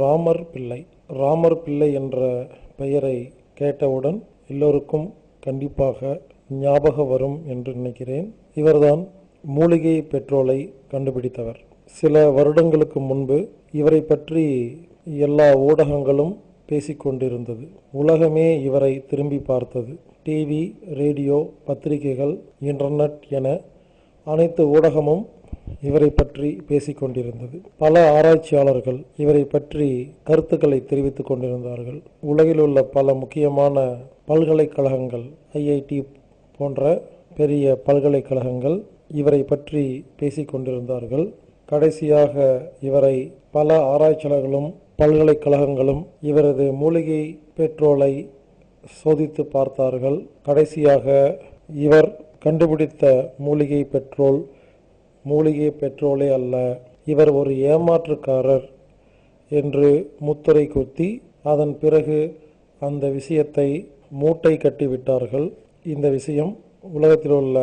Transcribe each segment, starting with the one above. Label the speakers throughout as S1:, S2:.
S1: ராமர் பிள்ளை. ராமர் பிள்ளை என்ற பெயரை கேட்டவுடன் எல்லோருக்கும் கண்டிப்பாக ஞாபகம் வரும் என்று நினைக்கிறேன். இவர்தான் மூலிகை பெட்ரோலை கண்டுபிடித்தவர். சில வருடங்களுக்கு முன்பு இவரை பற்றி எல்லா ஊடகங்களும் பேசிக்கொண்டிருந்தது உலகமே இவரை திரும்பி பார்த்தது. டிவி ரேடியோ பத்திரிகைகள் இன்டர்நெட் என அனைத்து ஊடகமும் இவரை பற்றி பேசிக்கொண்டிருந்தது. பல ஆராய்ச்சியாளர்கள் இவரை பற்றி கருத்துக்களை தெரிவித்துக் கொண்டிருந்தார்கள். உலகில் உள்ள பல முக்கியமான பல்கலைக்கழகங்கள் ஐஐடி போன்ற பெரிய பல்கலைக்கழகங்கள் இவரை பற்றி பேசிக்கொண்டிருந்தார்கள். கடைசியாக இவரை பல ஆராய்ச்சியாளர்களும் பல்கலைக்கழகங்களும் இவரது மூலிகை பெட்ரோலை சோதித்து பார்த்தார்கள். கடைசியாக இவர் கண்டுபிடித்த மூலிகை பெட்ரோல் மூலிகை பெட்ரோலே அல்ல. இவர் ஒரு ஏமாற்றுக்காரர் என்று முத்திரை குத்தி அதன் பிறகு அந்த விஷயத்தை மூட்டை கட்டி விட்டார்கள். இந்த விஷயம் உலகத்தில் உள்ள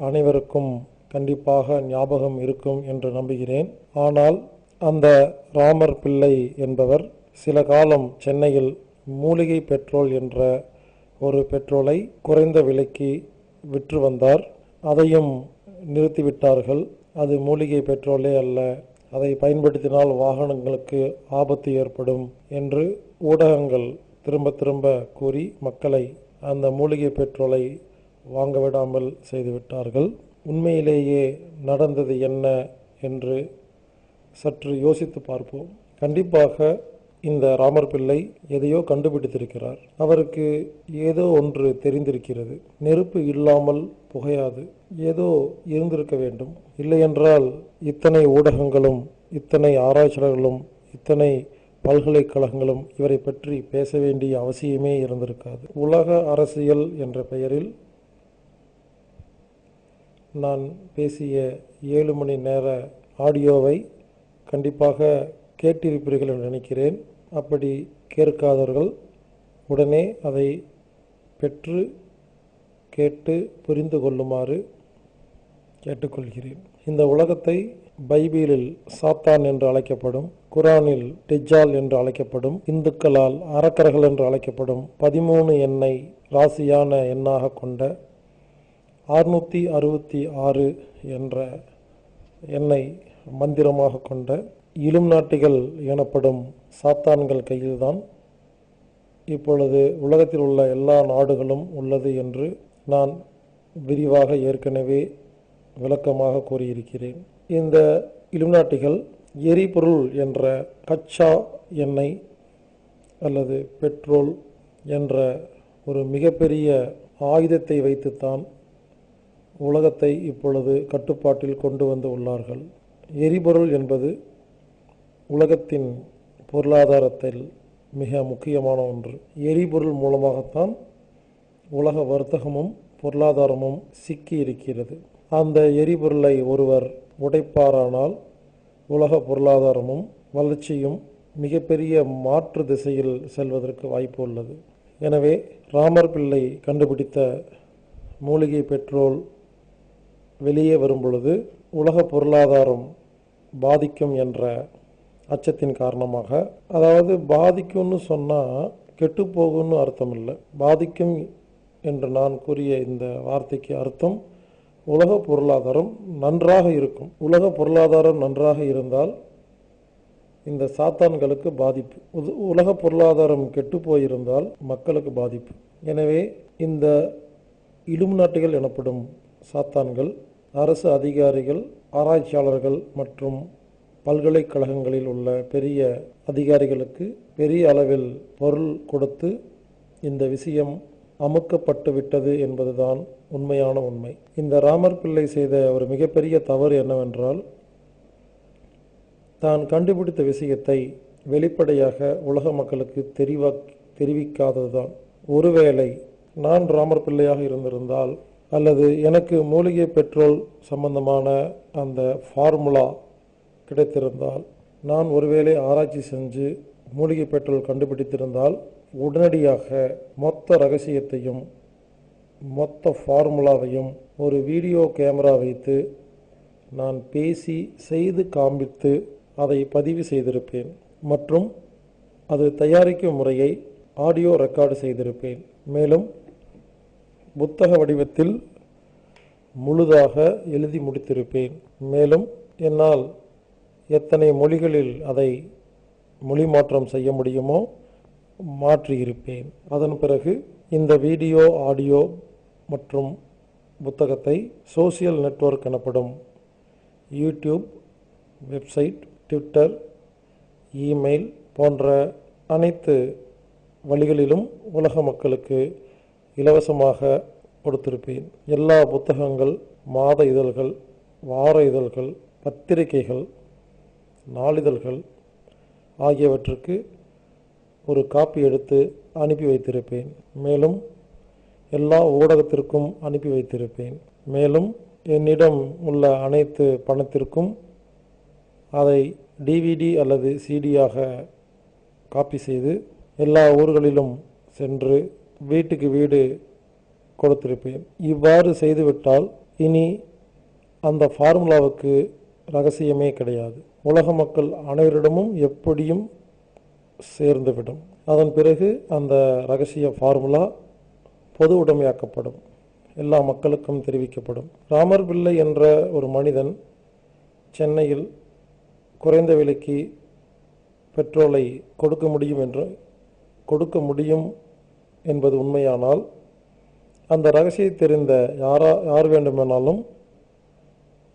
S1: அனைவருக்கும் கண்டிப்பாக ஞாபகம் இருக்கும் என்று நம்புகிறேன். ஆனால் அந்த ராமர் பிள்ளை என்பவர் சில காலம் சென்னையில் மூலிகை பெட்ரோல் என்ற ஒரு பெட்ரோலை குறைந்த விலைக்கு விற்று வந்தார். அதையும் நிறுத்திவிட்டார்கள். அது மூலிகை பெட்ரோலே அல்ல. அதை பயன்படுத்தினால் வாகனங்களுக்கு ஆபத்து ஏற்படும் என்று ஊடகங்கள் திரும்ப திரும்ப கூறி மக்களை அந்த மூலிகை பெட்ரோலை வாங்க விடாமல் செய்துவிட்டார்கள். உண்மையிலேயே நடந்தது என்ன என்று சற்று யோசித்து பார்ப்போம். கண்டிப்பாக இந்த ராமர் பிள்ளை எதையோ கண்டுபிடித்திருக்கிறார். அவருக்கு ஏதோ ஒன்று தெரிந்திருக்கிறது. நெருப்பு இல்லாமல் புகையாது. ஏதோ இருந்திருக்க வேண்டும். இல்லையென்றால் இத்தனை ஊடகங்களும் இத்தனை ஆராய்ச்சியாளர்களும் இத்தனை பல்கலைக்கழகங்களும் இவரை பற்றி பேச வேண்டிய அவசியமே இருந்திருக்காது. உலக அரசியல் என்ற பெயரில் நான் பேசிய ஏழு மணி நேர ஆடியோவை கண்டிப்பாக கேட்டிருப்பீர்கள் என்று நினைக்கிறேன். அப்படி கேட்காதவர்கள் உடனே அதை பெற்று கேட்டு புரிந்து கொள்ளுமாறு கேட்டுக்கொள்கிறேன். இந்த உலகத்தை பைபிளில் சாத்தான் என்று அழைக்கப்படும் குரானில் டெஜால் என்று அழைக்கப்படும் இந்துக்களால் அரக்கர்கள் என்று அழைக்கப்படும் பதிமூணு எண்ணை ராசியான எண்ணாக கொண்ட அறுநூற்றி அறுபத்தி ஆறு என்ற எண்ணை மந்திரமாக கொண்ட இலும் நாட்டிகள் எனப்படும் சாத்தான்கள் கையில்தான் இப்பொழுது உலகத்தில் உள்ள எல்லா நாடுகளும் உள்ளது என்று நான் விரிவாக ஏற்கனவே விளக்கமாக கூறியிருக்கிறேன். இந்த இலும்நாட்டிகள் எரிபொருள் என்ற கச்சா எண்ணெய் அல்லது பெட்ரோல் என்ற ஒரு மிகப்பெரிய ஆயுதத்தை வைத்துத்தான் உலகத்தை இப்பொழுது கட்டுப்பாட்டில் கொண்டு வந்து உள்ளார்கள். எரிபொருள் என்பது உலகத்தின் பொருளாதாரத்தில் மிக முக்கியமான ஒன்று. எரிபொருள் மூலமாகத்தான் உலக வர்த்தகமும் பொருளாதாரமும் சிக்கி இருக்கிறது. அந்த எரிபொருளை ஒருவர் உடைப்பாரானால் உலக பொருளாதாரமும் வளர்ச்சியும் மிகப்பெரிய மாற்று திசையில் செல்வதற்கு வாய்ப்பு உள்ளது. எனவே ராமர் பிள்ளை கண்டுபிடித்த மூலிகை பெட்ரோல் வெளியே வரும் பொழுது உலக பொருளாதாரம் பாதிக்கும் என்ற அச்சத்தின் காரணமாக. அதாவது பாதிக்கும்னு சொன்னால் கெட்டு போகும்னு அர்த்தம் இல்லை பாதிக்கும் என்று நான் கூறிய இந்த வார்த்தைக்கு அர்த்தம் உலக பொருளாதாரம் நன்றாக இருக்கும். உலக பொருளாதாரம் நன்றாக இருந்தால் இந்த சாத்தான்களுக்கு பாதிப்பு. உது- உலக பொருளாதாரம் கெட்டு போயிருந்தால் மக்களுக்கு பாதிப்பு. எனவே இந்த இலுமினாட்டிகள் எனப்படும் சாத்தான்கள் அரசு அதிகாரிகள் ஆராய்ச்சியாளர்கள் மற்றும் பல்கலைக்கழகங்களில் உள்ள பெரிய அதிகாரிகளுக்கு பெரிய அளவில் பொருள் கொடுத்து இந்த விஷயம் அமுக்கப்பட்டு விட்டது என்பதுதான் உண்மையான உண்மை. இந்த ராமர் பிள்ளை செய்த ஒரு மிகப்பெரிய தவறு என்னவென்றால் தான் கண்டுபிடித்த விஷயத்தை வெளிப்படையாக உலக மக்களுக்கு தெரிவா தெரிவிக்காததுதான். ஒருவேளை நான் ராமர் பிள்ளையாக இருந்திருந்தால் அல்லது எனக்கு மூலிகை பெட்ரோல் சம்பந்தமான அந்த ஃபார்முலா கிடைத்திருந்தால் நான் ஒருவேளை ஆராய்ச்சி செஞ்சு மூலிகை பெட்ரோல் கண்டுபிடித்திருந்தால் உடனடியாக மொத்த ரகசியத்தையும் மொத்த ஃபார்முலாவையும் ஒரு வீடியோ கேமரா வைத்து நான் பேசி செய்து காண்பித்து அதை பதிவு செய்திருப்பேன். மற்றும் அது தயாரிக்கும் முறையை ஆடியோ ரெக்கார்டு செய்திருப்பேன். மேலும் புத்தக வடிவத்தில் முழுதாக எழுதி முடித்திருப்பேன். மேலும் என்னால் எத்தனை மொழிகளில் அதை மொழி மாற்றம் செய்ய முடியுமோ மாற்றியிருப்பேன். அதன் பிறகு இந்த வீடியோ ஆடியோ மற்றும் புத்தகத்தை சோசியல் நெட்வொர்க் எனப்படும் யூடியூப் வெப்சைட் ட்விட்டர் இமெயில் போன்ற அனைத்து வழிகளிலும் உலக மக்களுக்கு இலவசமாக கொடுத்திருப்பேன். எல்லா புத்தகங்கள் மாத இதழ்கள் வார இதழ்கள் பத்திரிகைகள் நாளிதழ்கள் ஆகியவற்றுக்கு ஒரு காப்பி எடுத்து அனுப்பி வைத்திருப்பேன். மேலும் எல்லா ஊடகத்திற்கும் அனுப்பி வைத்திருப்பேன். மேலும் என்னிடம் உள்ள அனைத்து பணத்திற்கும் அதை டிவிடி அல்லது சிடியாக காப்பி செய்து எல்லா ஊர்களிலும் சென்று வீட்டுக்கு வீடு கொடுத்திருப்பேன். இவ்வாறு செய்துவிட்டால் இனி அந்த ஃபார்முலாவுக்கு ரகசியமே கிடையாது. உலக மக்கள் அனைவரிடமும் எப்படியும் சேர்ந்துவிடும். அதன் பிறகு அந்த ரகசிய ஃபார்முலா பொது உடைமையாக்கப்படும். எல்லா மக்களுக்கும் தெரிவிக்கப்படும். ராமர் பிள்ளை என்ற ஒரு மனிதன் சென்னையில் குறைந்த விலைக்கு பெட்ரோலை கொடுக்க முடியும் என்று கொடுக்க முடியும் என்பது உண்மையானால் அந்த ரகசியம் தெரிந்த யாரா யார் வேண்டுமானாலும்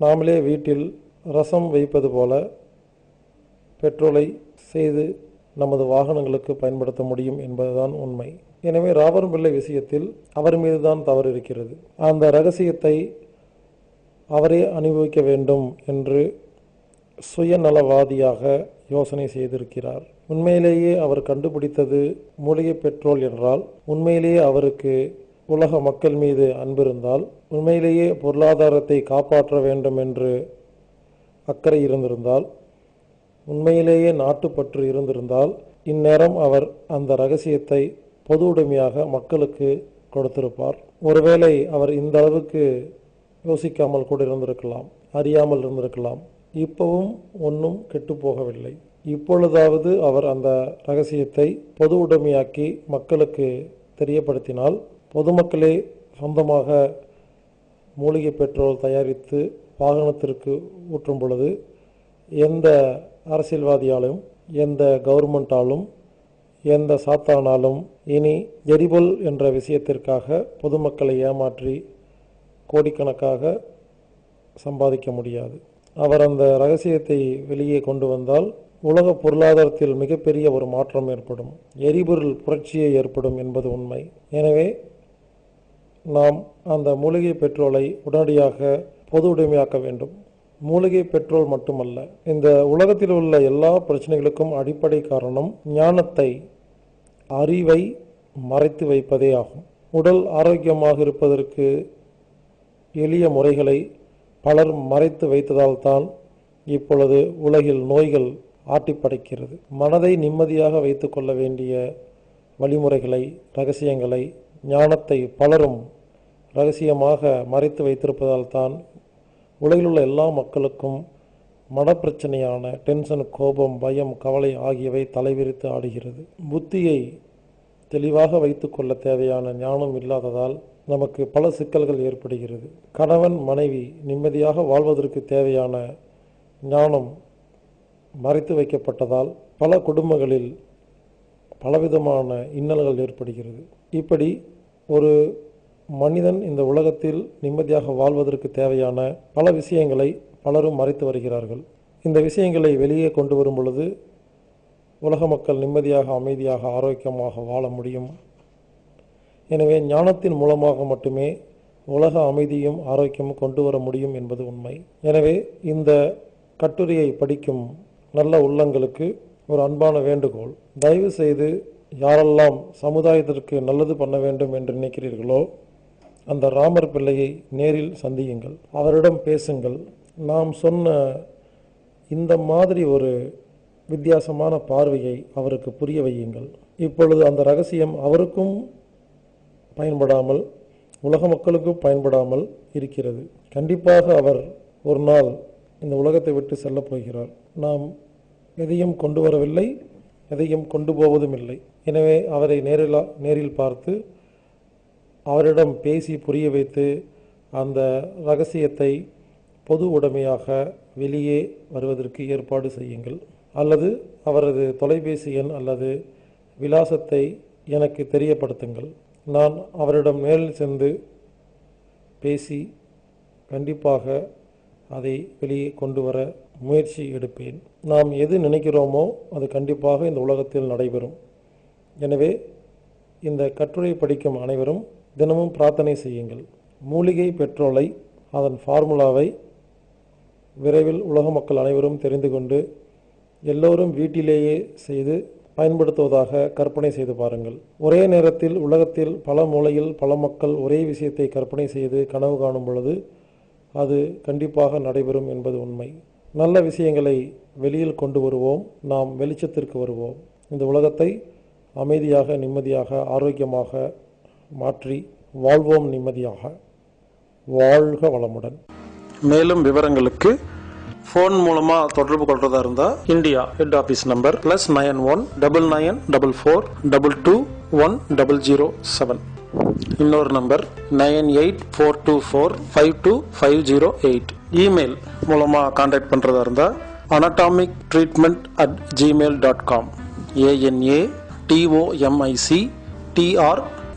S1: நாமளே வீட்டில் ரசம் வைப்பது போல பெட்ரோலை செய்து நமது வாகனங்களுக்கு பயன்படுத்த முடியும் என்பதுதான் உண்மை. எனவே ராபர் பிள்ளை விஷயத்தில் அவர் மீதுதான் தவறு இருக்கிறது. அந்த ரகசியத்தை அவரே அனுபவிக்க வேண்டும் என்று சுயநலவாதியாக யோசனை செய்திருக்கிறார். உண்மையிலேயே அவர் கண்டுபிடித்தது மூலிகை பெட்ரோல் என்றால் உண்மையிலேயே அவருக்கு உலக மக்கள் மீது அன்பிருந்தால் உண்மையிலேயே பொருளாதாரத்தை காப்பாற்ற வேண்டும் என்று அக்கறை இருந்திருந்தால் உண்மையிலேயே நாட்டுப்பற்று இருந்திருந்தால் இந்நேரம் அவர் அந்த ரகசியத்தை பொது உடைமையாக மக்களுக்கு கொடுத்திருப்பார். ஒருவேளை அவர் இந்த அளவுக்கு யோசிக்காமல் கூட இருந்திருக்கலாம் அறியாமல் இருந்திருக்கலாம். இப்பவும் ஒன்றும் கெட்டு போகவில்லை. இப்பொழுதாவது அவர் அந்த ரகசியத்தை பொது உடைமையாக்கி மக்களுக்கு தெரியப்படுத்தினால் பொதுமக்களே சொந்தமாக மூலிகை பெட்ரோல் தயாரித்து வாகனத்திற்கு ஊற்றும் பொழுது எந்த அரசியல்வாதியாலும் எந்த கவர்மெண்ட்டாலும் எந்த சாத்தானாலும் இனி எரிபொல் என்ற விஷயத்திற்காக பொதுமக்களை ஏமாற்றி கோடிக்கணக்காக சம்பாதிக்க முடியாது. அவர் அந்த ரகசியத்தை வெளியே கொண்டு வந்தால் உலக பொருளாதாரத்தில் மிகப்பெரிய ஒரு மாற்றம் ஏற்படும். எரிபொருள் புரட்சியை ஏற்படும் என்பது உண்மை. எனவே நாம் அந்த மூலிகை பெட்ரோலை உடனடியாக பொது உடைமையாக்க வேண்டும். மூலிகை பெட்ரோல் மட்டுமல்ல இந்த உலகத்தில் உள்ள எல்லா பிரச்சனைகளுக்கும் அடிப்படை காரணம் ஞானத்தை அறிவை மறைத்து வைப்பதே ஆகும். உடல் ஆரோக்கியமாக இருப்பதற்கு எளிய முறைகளை பலர் மறைத்து வைத்ததால் தான் இப்பொழுது உலகில் நோய்கள் ஆட்டிப்படைக்கிறது. மனதை நிம்மதியாக வைத்துக்கொள்ள வேண்டிய வழிமுறைகளை ரகசியங்களை ஞானத்தை பலரும் ரகசியமாக மறைத்து வைத்திருப்பதால் தான் உலகில் உள்ள எல்லா மக்களுக்கும் மனப்பிரச்சனையான டென்ஷன் கோபம் பயம் கவலை ஆகியவை தலைவிரித்து ஆடுகிறது. புத்தியை தெளிவாக வைத்துக்கொள்ள தேவையான ஞானம் இல்லாததால் நமக்கு பல சிக்கல்கள் ஏற்படுகிறது. கணவன் மனைவி நிம்மதியாக வாழ்வதற்கு தேவையான ஞானம் மறைத்து வைக்கப்பட்டதால் பல குடும்பங்களில் பலவிதமான இன்னல்கள் ஏற்படுகிறது. இப்படி ஒரு மனிதன் இந்த உலகத்தில் நிம்மதியாக வாழ்வதற்கு தேவையான பல விஷயங்களை பலரும் மறைத்து வருகிறார்கள். இந்த விஷயங்களை வெளியே கொண்டு வரும் பொழுது உலக மக்கள் நிம்மதியாக அமைதியாக ஆரோக்கியமாக வாழ முடியும். எனவே ஞானத்தின் மூலமாக மட்டுமே உலக அமைதியும் ஆரோக்கியமும் கொண்டு வர முடியும் என்பது உண்மை. எனவே இந்த கட்டுரையை படிக்கும் நல்ல உள்ளங்களுக்கு ஒரு அன்பான வேண்டுகோள். தயவு செய்து யாரெல்லாம் சமுதாயத்திற்கு நல்லது பண்ண வேண்டும் என்று நினைக்கிறீர்களோ அந்த ராமர் பிள்ளையை நேரில் சந்தியுங்கள். அவரிடம் பேசுங்கள். நாம் சொன்ன இந்த மாதிரி ஒரு வித்தியாசமான பார்வையை அவருக்கு புரிய வையுங்கள். இப்பொழுது அந்த ரகசியம் அவருக்கும் பயன்படாமல் உலக மக்களுக்கும் பயன்படாமல் இருக்கிறது. கண்டிப்பாக அவர் ஒரு நாள் இந்த உலகத்தை விட்டு செல்லப் போகிறார். நாம் எதையும் கொண்டு வரவில்லை எதையும் கொண்டு போவதும் இல்லை எனவே அவரை நேரில் நேரில் பார்த்து அவரிடம் பேசி புரிய வைத்து அந்த ரகசியத்தை பொது உடைமையாக வெளியே வருவதற்கு ஏற்பாடு செய்யுங்கள். அல்லது அவரது தொலைபேசி எண் அல்லது விலாசத்தை எனக்கு தெரியப்படுத்துங்கள். நான் அவரிடம் நேரில் சென்று பேசி கண்டிப்பாக அதை வெளியே கொண்டு வர முயற்சி எடுப்பேன். நாம் எது நினைக்கிறோமோ அது கண்டிப்பாக இந்த உலகத்தில் நடைபெறும். எனவே இந்த கட்டுரை படிக்கும் அனைவரும் தினமும் பிரார்த்தனை செய்யுங்கள். மூலிகை பெட்ரோலை அதன் ஃபார்முலாவை விரைவில் உலக மக்கள் அனைவரும் தெரிந்து கொண்டு எல்லோரும் வீட்டிலேயே செய்து பயன்படுத்துவதாக கற்பனை செய்து பாருங்கள். ஒரே நேரத்தில் உலகத்தில் பல மூலையில் பல மக்கள் ஒரே விஷயத்தை கற்பனை செய்து கனவு காணும் பொழுது அது கண்டிப்பாக நடைபெறும் என்பது உண்மை. நல்ல விஷயங்களை வெளியில் கொண்டு வருவோம் நாம் வெளிச்சத்திற்கு வருவோம். இந்த உலகத்தை அமைதியாக நிம்மதியாக ஆரோக்கியமாக மாற்றி வாழ்வோம் நிம்மதியாக வாழ்க வளமுடன். மேலும் விவரங்களுக்கு ஃபோன் மூலமாக தொடர்பு கொள்றதா இருந்தால் India head office number plus nine one double nine double four double two one double zero seven இன்னொரு number nine eight four two four five two five zero eight email மூலமாக காண்டாக்ட் பண்ணுறதா இருந்தால் anatomic treatment at Gmail dot com ANA TOMIC TR